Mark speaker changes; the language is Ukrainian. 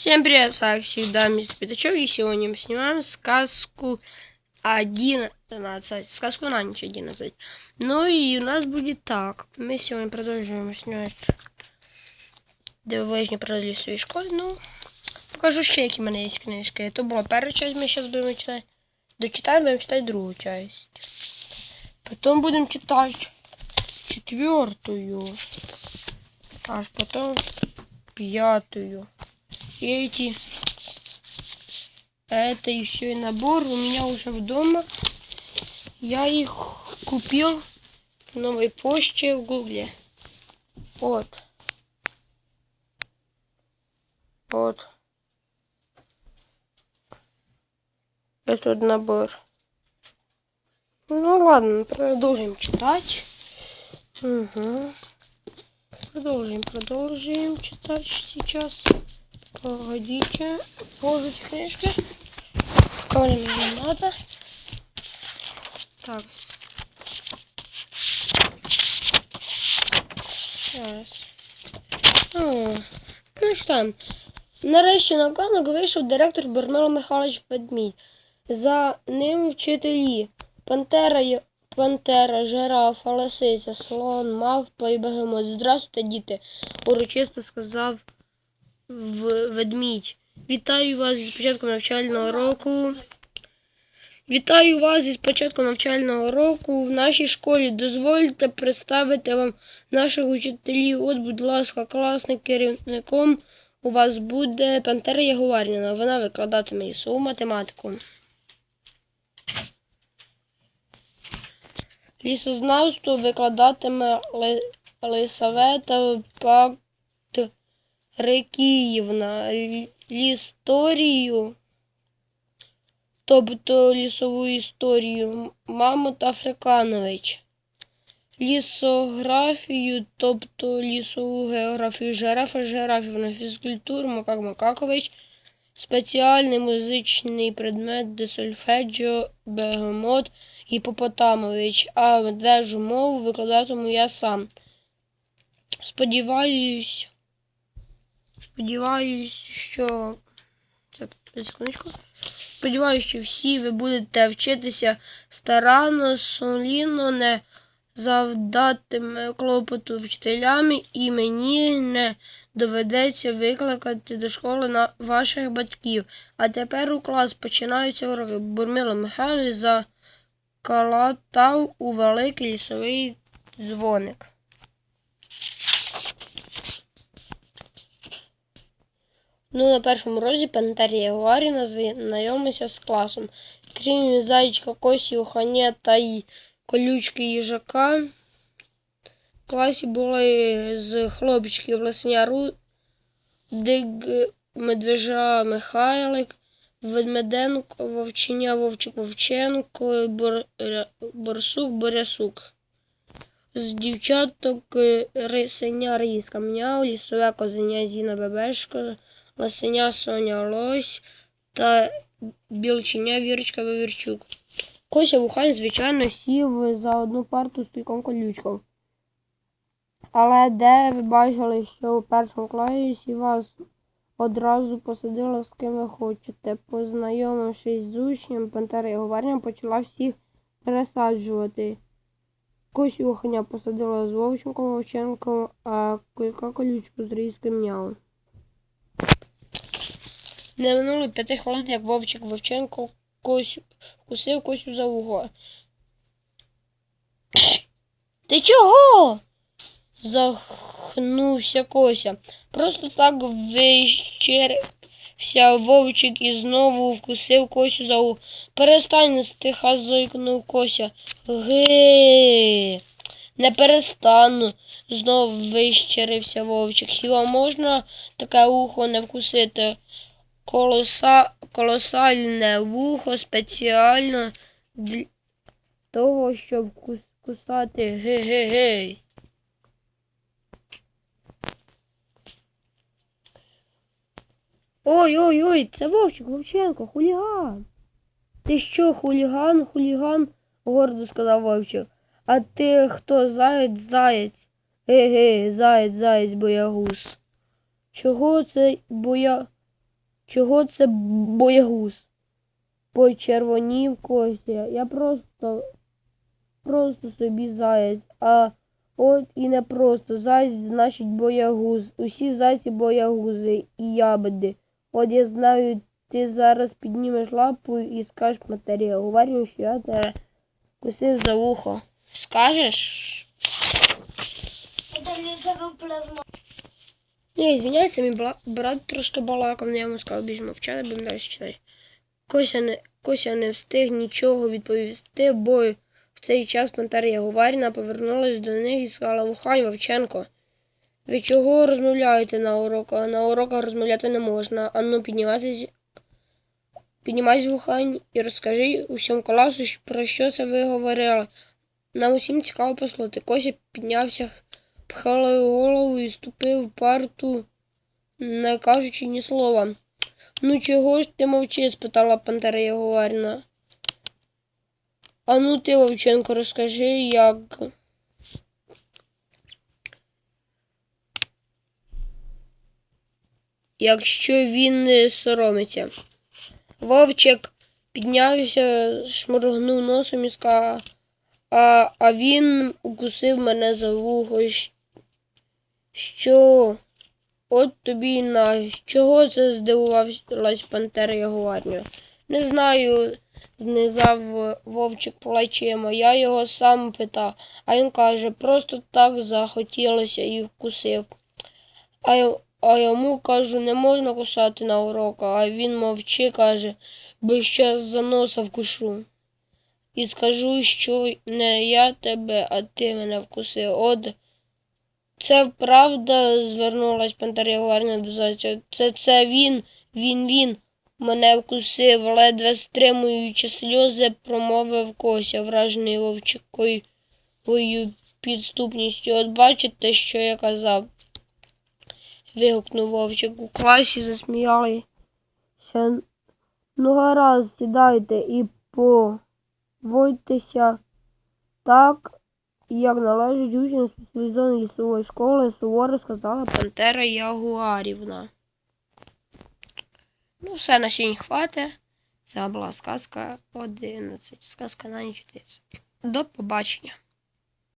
Speaker 1: Всем привет, с всегда мистер Пятачок, и сегодня мы снимаем сказку 11, сказку на ночь 11. Ну и у нас будет так, мы сегодня продолжим снимать дивовижні про лісові школи, ну, покажу ще, які в мене є книжки. То була перша часть, ми зараз будемо читати, дочитаємо, будемо читати другу часть. Потом будем читать четвертую, аж потом пятую. Эти... Это еще и набор у меня уже в дома. Я их купил в новой почте в гугле. Вот. Вот. Этот набор. Ну ладно, продолжим читать. Угу. Продолжим, продолжим читать сейчас. Погодите, положите книжки. Мне не надо. Так. Сейчас. О, ну що? Нарешті на ганок вийшов директор Бармило Михайлович Ведмідь. За ним вчителі. Пантера, пантера, жирафа, лисиця, слон, мавпа і бегемот. Здравствуйте, діти, урочисто сказав ведмідь. Вітаю вас зі початком навчального року. Вітаю вас із початком навчального року в нашій школі. Дозвольте представити вам наших учителів. От, будь ласка, класним керівником у вас буде Пантера Ягуарніна. Вона викладатиме лісову математику. Лісознавство викладатиме Лисавета Патрикіївна. Лі- Лісторію, тобто лісову історію, Мамут Африканович. Лісографію, тобто лісову географію жирафа Жирафівна, фізкультуру Макак Макакович, спеціальний музичний предмет де сольфеджіо Бегемот Гіпопотамович, а медвежу мову викладатиму я сам. Сподіваюсь, сподіваюсь, що. Це секундочку. Сподіваюсь, що всі ви будете вчитися старанно, сумлінно, не завдатиме клопоту вчителям, і мені не доведеться викликати до школи на ваших батьків. А тепер у клас починаються уроки. Бурмило Михайло закалатав у великий лісовий дзвоник. Ну, на першому розі Пантері Ягуаріна знайомиться з класом. Крім зайчика Косі, Уханя та й колючки їжака. В класі були з хлопчиків Лесня Рудик, Медвежа Михайлик, Ведмеденко, Вовченя Вовчик Вовченко, Бор... Борсук Борясук. З дівчаток е, Рисеня Ріска Мняу, Лісове Козеня Зіна Бебешко, Лисеня Соня Лось та Білченя Вірочка Вивірчук. Кося Вухань, звичайно, сів за одну парту з кільком колючком. Але де ви бачили, що у першому класі вас одразу посадили з ким ви хочете. Познайомившись з учнем, Пантера Ягуарня почала всіх пересаджувати. Косю Вуханя посадила з Вовченком Вовченком, а Кулька колючку з Різким Мяу. Не минуло п'яти хвилин, як Вовчик Вовченко Косю, вкусив Косю за вухо. Ти чого? Захнувся Кося. Просто так вищерився Вовчик і знову вкусив Косю за вухо. Перестань стиха зойкнув Кося. Ге. Не перестану. Знов вищерився Вовчик. Хіба можна таке ухо не вкусити? Колоса, колосальне вухо спеціально для того, щоб кусати ге-ге-гей. Ой-ой-ой, це Вовчик Вовченко, хуліган. Ти що, хуліган, хуліган? гордо сказав Вовчик. А ти хто заєць, заєць? Ге-ге, заєць, заєць, боягуз. Чого це боя... чого це боягуз? Почервонів Костя. Я просто, просто собі заєць. А от і не просто заєць, значить боягуз. Усі зайці боягузи і ябеди. От я знаю, ти зараз піднімеш лапу і скажеш матері. Говорю, що я тебе кусив за вухо. Скажеш?
Speaker 2: Это лизовый
Speaker 1: Не, извиняйся, мій бла- брат трошки балакав, але я йому сказав більш мовчати, будемо далі читати. Кося не, Кося не встиг нічого відповісти, бо в цей час пантера Ягуваріна повернулась до них і сказала Вухань Вовченко. Ви чого розмовляєте на уроках? На уроках розмовляти не можна. Ану, піднімайтесь, піднімайся Вухань і розкажи усьому класу, про що це ви говорили. Нам усім цікаво послухати. Кося піднявся пхали голову і ступив парту, не кажучи ні слова. Ну чого ж ти мовчиш? спитала пантера Ягуаріна. А ну ти, Вовченко, розкажи, як. Якщо він не соромиться. Вовчик піднявся, шморгнув носом і сказав, а, а він укусив мене за вухо. Що? От тобі на. Чого це здивувалась пантера Ягуарня? Не знаю, знизав вовчик плечима. Я його сам питав, а він каже, просто так захотілося і вкусив. А, а йому кажу, не можна кусати на уроках, а він мовчи, каже, бо ще за носа вкушу. І скажу, що не я тебе, а ти мене вкусив. От це правда, звернулась Пантера Ягуарна до зайця. Це це він, він, він мене вкусив, ледве стримуючи сльози, промовив Кося, вражений вовчикою підступністю. От бачите, що я казав. вигукнув вовчик. У класі засміялися. Ну гаразд, сідайте і поводьтеся так, як належить учням спеціалізованої лісової школи, суворо сказала Пантера Ягуарівна. Ну, все на сьогодні хватить. Це була сказка 11. Сказка на ніч 10. До побачення.